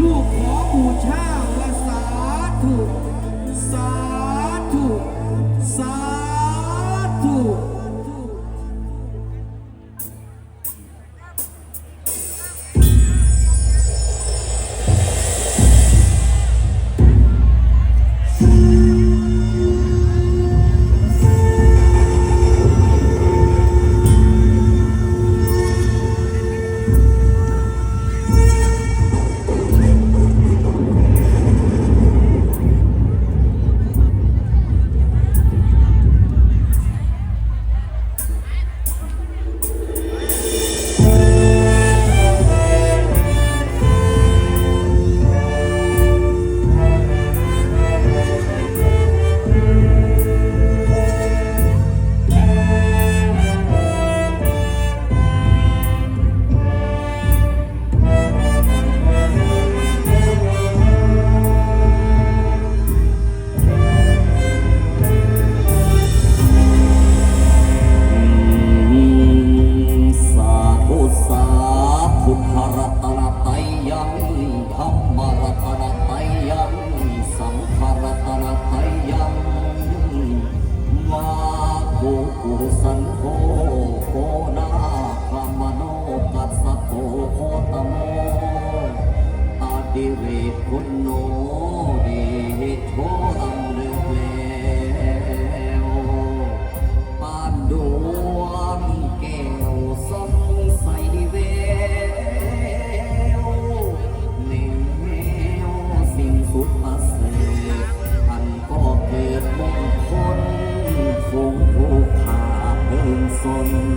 ลูกขอบูชาและสาธุ สันโฆโคนาคามโนตัสสโตโคตโมอาดิเวกุณโนเดโชตัม con